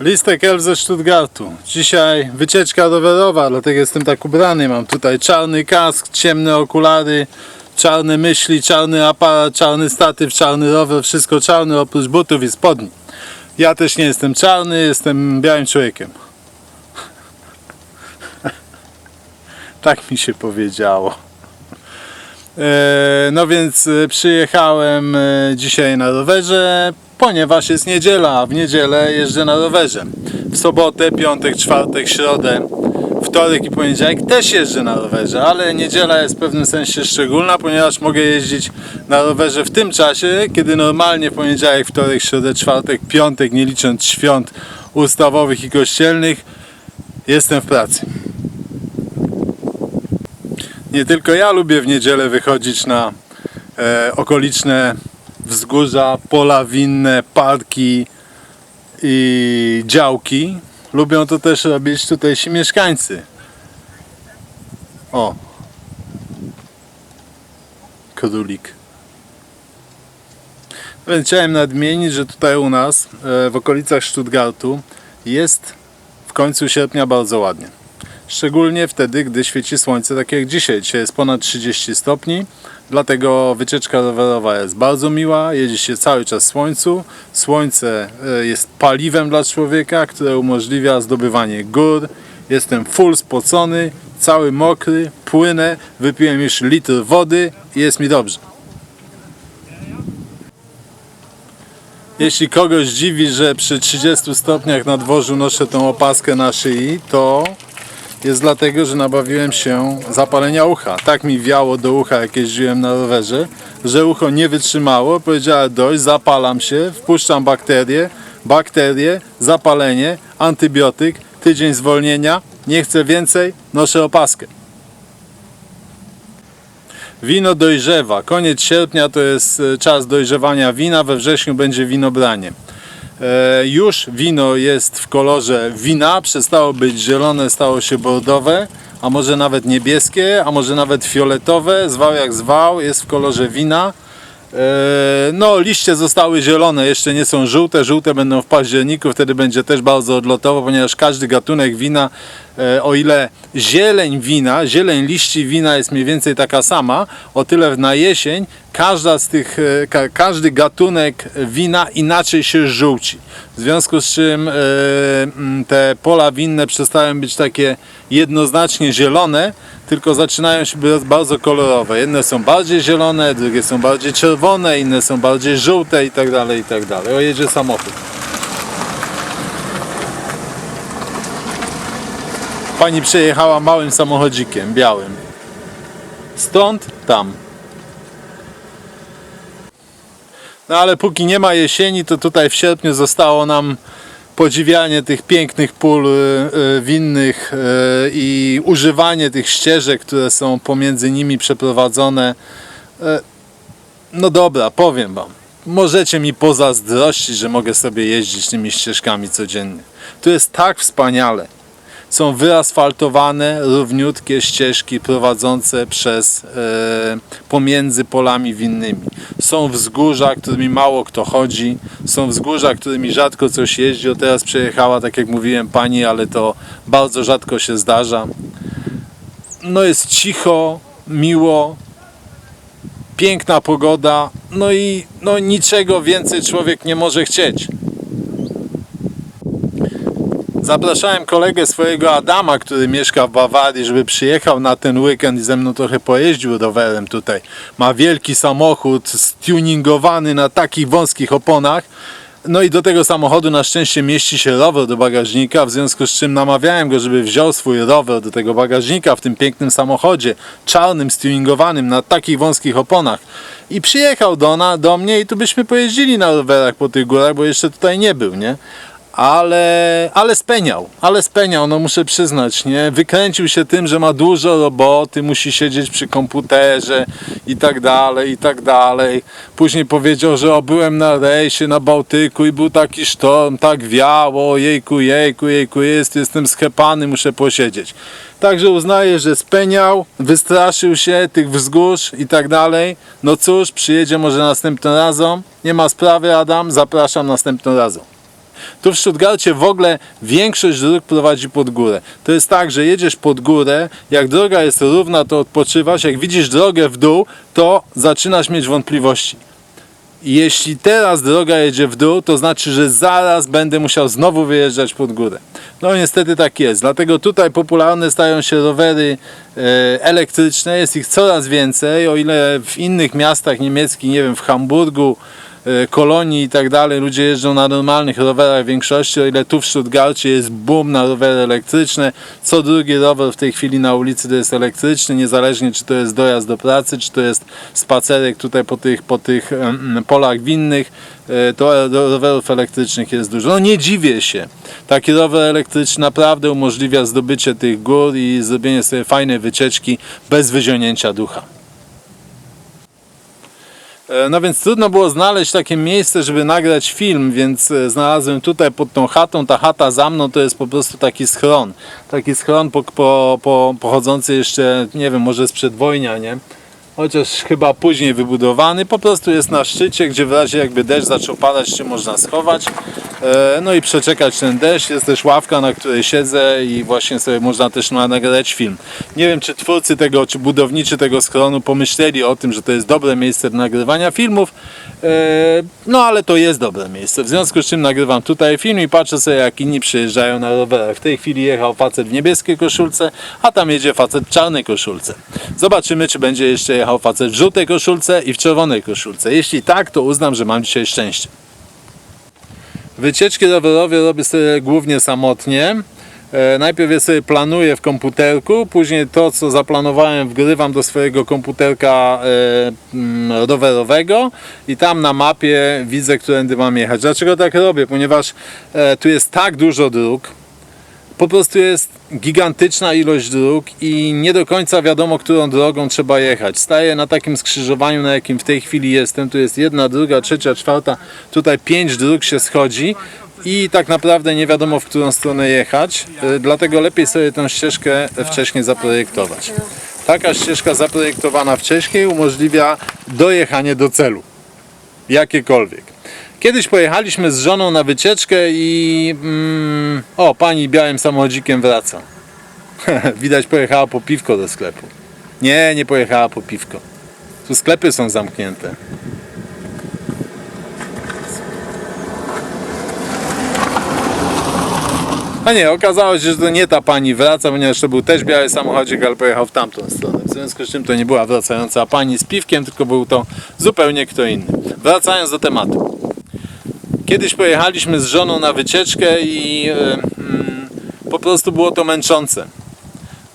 Listek Elf ze Stuttgartu. Dzisiaj wycieczka rowerowa, dlatego jestem tak ubrany. Mam tutaj czarny kask, ciemne okulary, czarne myśli, czarny aparat, czarny statyw, czarny rower, wszystko czarne oprócz butów i spodni. Ja też nie jestem czarny, jestem białym człowiekiem. tak mi się powiedziało. E, No więc e, przyjechałem e, dzisiaj na rowerze, ponieważ jest niedziela, a w niedzielę jeżdżę na rowerze. W sobotę, piątek, czwartek, środę, wtorek i poniedziałek też jeżdżę na rowerze, ale niedziela jest w pewnym sensie szczególna, ponieważ mogę jeździć na rowerze w tym czasie, kiedy normalnie poniedziałek, wtorek, środę, czwartek, piątek, nie licząc świąt ustawowych i kościelnych, jestem w pracy. Nie tylko ja lubię w niedzielę wychodzić na e, okoliczne wzgórza, pola winne, parki i działki. Lubią to też robić tutejsi mieszkańcy. O. Królik. Więc chciałem nadmienić, że tutaj u nas e, w okolicach Stuttgartu jest w końcu sierpnia bardzo ładnie. Szczególnie wtedy, gdy świeci słońce, tak jak dzisiaj. Dzisiaj jest ponad 30 stopni, dlatego wycieczka rowerowa jest bardzo miła. Jedzie się cały czas w słońcu. Słońce e, jest paliwem dla człowieka, które umożliwia zdobywanie gór. Jestem full spocony, cały mokry, płynę, wypiłem już litr wody i jest mi dobrze. Jeśli kogoś dziwi, że przy 30 stopniach na dworzu noszę tą opaskę na szyi, to jest dlatego, że nabawiłem się zapalenia ucha. Tak mi wiało do ucha, jak jeździłem na rowerze, że ucho nie wytrzymało. Powiedziałem dość, zapalam się, wpuszczam bakterie, bakterie, zapalenie, antybiotyk, tydzień zwolnienia, nie chcę więcej, noszę opaskę. Wino dojrzewa. Koniec sierpnia to jest e, czas dojrzewania wina, we wrześniu będzie winobranie. E, już wino jest w kolorze wina, przestało być zielone, stało się bordowe, a może nawet niebieskie, a może nawet fioletowe, zwał jak zwał, jest w kolorze wina. E, No, liście zostały zielone, jeszcze nie są żółte. Żółte będą w październiku, wtedy będzie też bardzo odlotowo, ponieważ każdy gatunek wina, e, o ile zieleń wina, zieleń liści wina jest mniej więcej taka sama, o tyle na jesień każda z tych, e, ka, każdy gatunek wina inaczej się żółci. W związku z czym e, te pola winne przestają być takie jednoznacznie zielone, tylko zaczynają się być bardzo kolorowe. Jedne są bardziej zielone, drugie są bardziej czerwone, inne są bardziej żółte i tak dalej, i tak. O, jedzie samochód. Pani przejechała małym samochodzikiem, białym. Stąd tam. No ale póki nie ma jesieni, to tutaj w sierpniu zostało nam podziwianie tych pięknych pól y, y, winnych y, i używanie tych ścieżek, które są pomiędzy nimi przeprowadzone. No dobra, powiem Wam. Możecie mi pozazdrościć, że mogę sobie jeździć tymi ścieżkami codziennie. Tu jest tak wspaniale. Są wyasfaltowane, równiutkie ścieżki prowadzące przez e, pomiędzy polami winnymi. Są wzgórza, którymi mało kto chodzi. Są wzgórza, którymi rzadko coś jeździ. O teraz przejechała, tak jak mówiłem, pani, ale to bardzo rzadko się zdarza. No jest cicho, miło, piękna pogoda, no i no niczego więcej człowiek nie może chcieć. Zapraszałem kolegę swojego Adama, który mieszka w Bawarii, żeby przyjechał na ten weekend i ze mną trochę pojeździł rowerem tutaj. Ma wielki samochód, stuningowany na takich wąskich oponach. No i do tego samochodu na szczęście mieści się rower do bagażnika, w związku z czym namawiałem go, żeby wziął swój rower do tego bagażnika w tym pięknym samochodzie, czarnym, stuningowanym na takich wąskich oponach. I przyjechał do, na, do mnie i tu byśmy pojeździli na rowerach po tych górach, bo jeszcze tutaj nie był, nie? Ale, ale speniał, ale speniał, no muszę przyznać, nie? Wykręcił się tym, że ma dużo roboty, musi siedzieć przy komputerze i tak dalej, i tak dalej. Później powiedział, że o, byłem na rejsie na Bałtyku i był taki sztorm, tak wiało, jejku, jejku, jejku, jest, jestem schepany, muszę posiedzieć. Także uznaję, że speniał, wystraszył się tych wzgórz i tak dalej. No cóż, przyjedzie może następnym razem. Nie ma sprawy, Adam, zapraszam następnym razem. Tu w Stuttgarcie w ogóle większość dróg prowadzi pod górę. To jest tak, że jedziesz pod górę, jak droga jest równa, to odpoczywasz, jak widzisz drogę w dół, to zaczynasz mieć wątpliwości. Jeśli teraz droga jedzie w dół, to znaczy, że zaraz będę musiał znowu wyjeżdżać pod górę. No niestety tak jest. Dlatego tutaj popularne stają się rowery e, elektryczne. Jest ich coraz więcej. O ile w innych miastach niemieckich, nie wiem, w Hamburgu, Kolonii i tak dalej, ludzie jeżdżą na normalnych rowerach w większości, o ile tu w Stuttgarcie jest boom na rowery elektryczne. Co drugi rower w tej chwili na ulicy to jest elektryczny, niezależnie czy to jest dojazd do pracy, czy to jest spacerek tutaj po tych, po tych polach winnych, e, to ro- rowerów elektrycznych jest dużo. No nie dziwię się. Taki rower elektryczny naprawdę umożliwia zdobycie tych gór i zrobienie sobie fajnej wycieczki bez wyzionięcia ducha. E, No więc trudno było znaleźć takie miejsce, żeby nagrać film, więc e, znalazłem tutaj pod tą chatą. Ta chata za mną to jest po prostu taki schron. Taki schron po, po, po, pochodzący jeszcze, nie wiem, może z przedwojnia, nie? Chociaż chyba później wybudowany. Po prostu jest na szczycie, gdzie w razie jakby deszcz zaczął padać, się można schować. E, No i przeczekać ten deszcz. Jest też ławka, na której siedzę i właśnie sobie można też na- nagrać film. Nie wiem, czy twórcy tego, czy budowniczy tego schronu pomyśleli o tym, że to jest dobre miejsce do nagrywania filmów. E, No ale to jest dobre miejsce. W związku z czym nagrywam tutaj film i patrzę sobie, jak inni przyjeżdżają na rowerach. W tej chwili jechał facet w niebieskiej koszulce, a tam jedzie facet w czarnej koszulce. Zobaczymy, czy będzie jeszcze jechał facet w żółtej koszulce i w czerwonej koszulce. Jeśli tak, to uznam, że mam dzisiaj szczęście. Wycieczki rowerowe robię sobie głównie samotnie. E, Najpierw je sobie planuję w komputerku, później to co zaplanowałem wgrywam do swojego komputerka e, mm, rowerowego i tam na mapie widzę, którędy mam jechać. Dlaczego tak robię? Ponieważ e, tu jest tak dużo dróg, po prostu jest gigantyczna ilość dróg i nie do końca wiadomo, którą drogą trzeba jechać. Staję na takim skrzyżowaniu, na jakim w tej chwili jestem. Tu jest jedna, druga, trzecia, czwarta. Tutaj pięć dróg się schodzi i tak naprawdę nie wiadomo, w którą stronę jechać. E, Dlatego lepiej sobie tę ścieżkę wcześniej zaprojektować. Taka ścieżka zaprojektowana wcześniej umożliwia dojechanie do celu. Jakiekolwiek. Kiedyś pojechaliśmy z żoną na wycieczkę i mm, o, pani białym samochodzikiem wraca. Widać pojechała po piwko do sklepu. Nie, nie pojechała po piwko. Tu sklepy są zamknięte. A nie, okazało się, że to nie ta pani wraca, ponieważ to był też biały samochodzik, ale pojechał w tamtą stronę. W związku z czym to nie była wracająca pani z piwkiem, tylko był to zupełnie kto inny. Wracając do tematu. Kiedyś pojechaliśmy z żoną na wycieczkę i e, mm, po prostu było to męczące.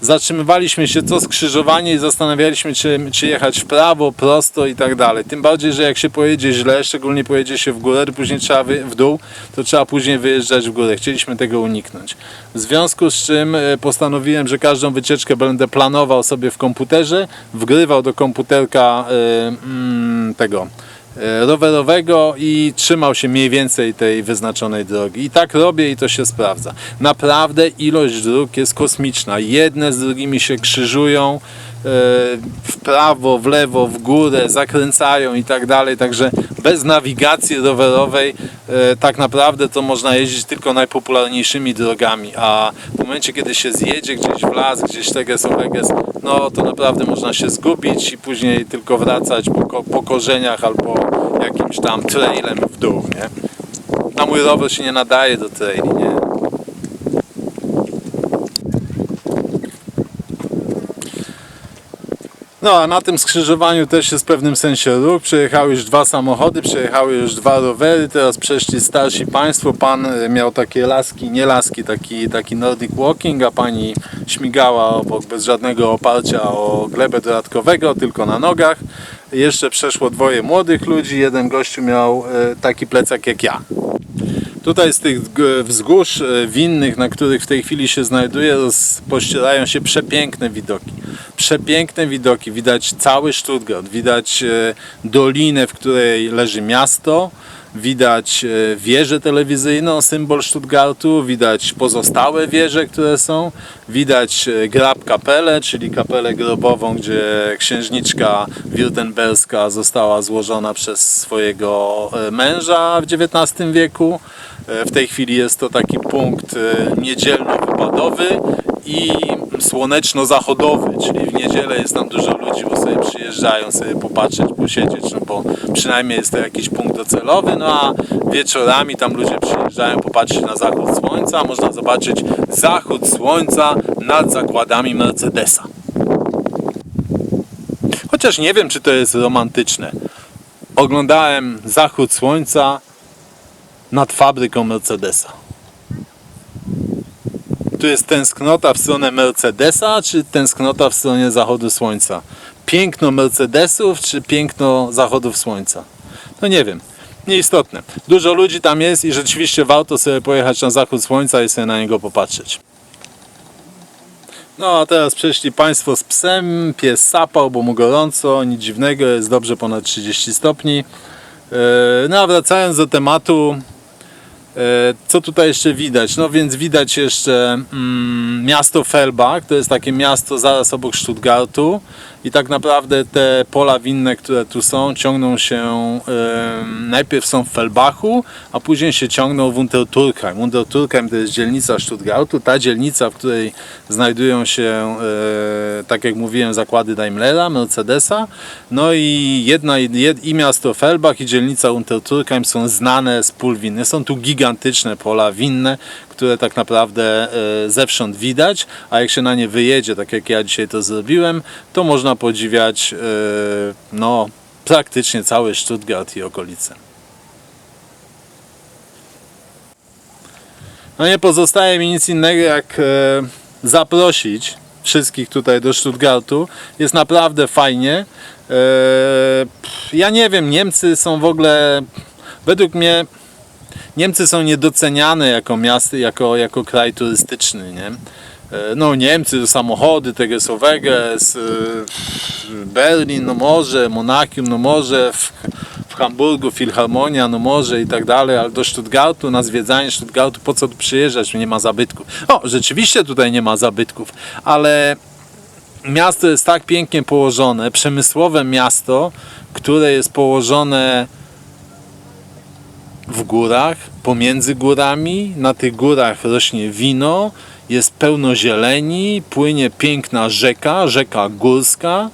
Zatrzymywaliśmy się co skrzyżowanie i zastanawialiśmy czy, czy jechać w prawo, prosto i tak dalej. Tym bardziej, że jak się pojedzie źle, szczególnie pojedzie się w górę, później trzeba wy, w dół, to trzeba później wyjeżdżać w górę. Chcieliśmy tego uniknąć. W związku z czym e, postanowiłem, że każdą wycieczkę będę planował sobie w komputerze, wgrywał do komputerka e, mm, tego rowerowego i trzymał się mniej więcej tej wyznaczonej drogi. I tak robię i to się sprawdza. Naprawdę ilość dróg jest kosmiczna. Jedne z drugimi się krzyżują e, w prawo, w lewo, w górę, zakręcają i tak dalej. Także bez nawigacji rowerowej e, tak naprawdę to można jeździć tylko najpopularniejszymi drogami, a w momencie kiedy się zjedzie gdzieś w las, gdzieś teges oweges, no to naprawdę można się zgubić i później tylko wracać po, po korzeniach albo jakimś tam trailem w dół, nie? A mój rower się nie nadaje do traili, nie? No a na tym skrzyżowaniu też jest w pewnym sensie ruch. Przejechały już dwa samochody, przejechały już dwa rowery, teraz przeszli starsi państwo. Pan e, miał takie laski, nie laski, taki, taki Nordic Walking, a pani śmigała obok bez żadnego oparcia o glebę dodatkowego, tylko na nogach. Jeszcze przeszło dwoje młodych ludzi, jeden gościu miał e, taki plecak jak ja. Tutaj z tych wzgórz e, winnych, na których w tej chwili się znajduję, pościerają się przepiękne widoki. Przepiękne widoki. Widać cały Stuttgart, widać e, dolinę, w której leży miasto, widać e, wieżę telewizyjną, symbol Stuttgartu, widać pozostałe wieże, które są, widać e, grab kapelę, czyli kapelę grobową, gdzie księżniczka württemberska została złożona przez swojego męża w XIX wieku. W tej chwili jest to taki punkt niedzielno-wypadowy i słoneczno-zachodowy, czyli w niedzielę jest tam dużo ludzi, bo sobie przyjeżdżają sobie popatrzeć, posiedzieć, no bo przynajmniej jest to jakiś punkt docelowy, no a wieczorami tam ludzie przyjeżdżają popatrzeć na zachód słońca, można zobaczyć zachód słońca nad zakładami Mercedesa. Chociaż nie wiem, czy to jest romantyczne. Oglądałem zachód słońca nad fabryką Mercedesa. Tu jest tęsknota w stronę Mercedesa, czy tęsknota w stronę zachodu słońca? Piękno Mercedesów, czy piękno zachodów słońca? No nie wiem. Nieistotne. Dużo ludzi tam jest i rzeczywiście warto sobie pojechać na zachód słońca i sobie na niego popatrzeć. No a teraz przeszli Państwo z psem, pies sapał, bo mu gorąco, nic dziwnego, jest dobrze ponad 30 stopni. E, No a wracając do tematu, co tutaj jeszcze widać? No więc widać jeszcze mm, miasto Fellbach, to jest takie miasto zaraz obok Stuttgartu i tak naprawdę te pola winne, które tu są, ciągną się, e, najpierw są w Fellbachu, a później się ciągną w Unterturkheim. Unterturkheim to jest dzielnica Stuttgartu, ta dzielnica, w której znajdują się, e, tak jak mówiłem, zakłady Daimlera, Mercedesa, no i jedna jed, i miasto Fellbach i dzielnica Unterturkheim są znane z pól winnych. Są tu gigantyczne pola winne, które tak naprawdę e, zewsząd widać, a jak się na nie wyjedzie, tak jak ja dzisiaj to zrobiłem, to można podziwiać e, no, praktycznie cały Stuttgart i okolice. No nie pozostaje mi nic innego jak e, zaprosić wszystkich tutaj do Stuttgartu. Jest naprawdę fajnie. E, ja nie wiem, Niemcy są w ogóle według mnie Niemcy są niedoceniane jako miasto, jako, jako kraj turystyczny, nie? E, No Niemcy, samochody, Tegesoweges, Berlin, no może, Monachium, no może, w, w Hamburgu Filharmonia, no może i tak dalej, ale do Stuttgartu, na zwiedzanie Stuttgartu, po co tu przyjeżdżać, nie ma zabytków. O, rzeczywiście tutaj nie ma zabytków, ale miasto jest tak pięknie położone, przemysłowe miasto, które jest położone w górach, pomiędzy górami. Na tych górach rośnie wino, jest pełno zieleni, płynie piękna rzeka, rzeka górska,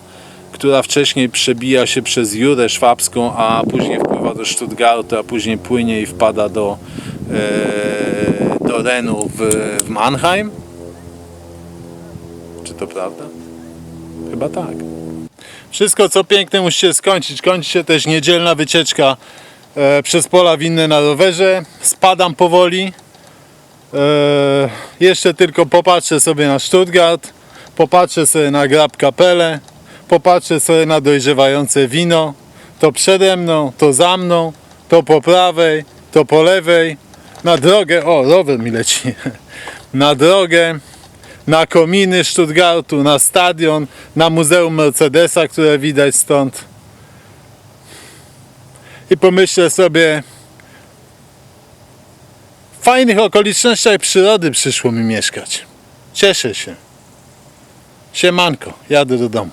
która wcześniej przebija się przez Jurę Szwabską, a później wpływa do Stuttgartu, a później płynie i wpada do, e, do Renu w, w Mannheim. Czy to prawda? Chyba tak. Wszystko co piękne musi się skończyć. Kończy się też niedzielna wycieczka e, przez pola winne na rowerze. Spadam powoli. E, jeszcze tylko popatrzę sobie na Stuttgart, popatrzę sobie na Grab Kapelę, popatrzę sobie na dojrzewające wino. To przede mną, to za mną, to po prawej, to po lewej. Na drogę, o rower mi leci. Na drogę, na kominy Stuttgartu, na stadion, na Muzeum Mercedesa, które widać stąd. I pomyślę sobie, fajnych okolicznościach przyrody przyszło mi mieszkać. Cieszę się. Siemanko, jadę do domu.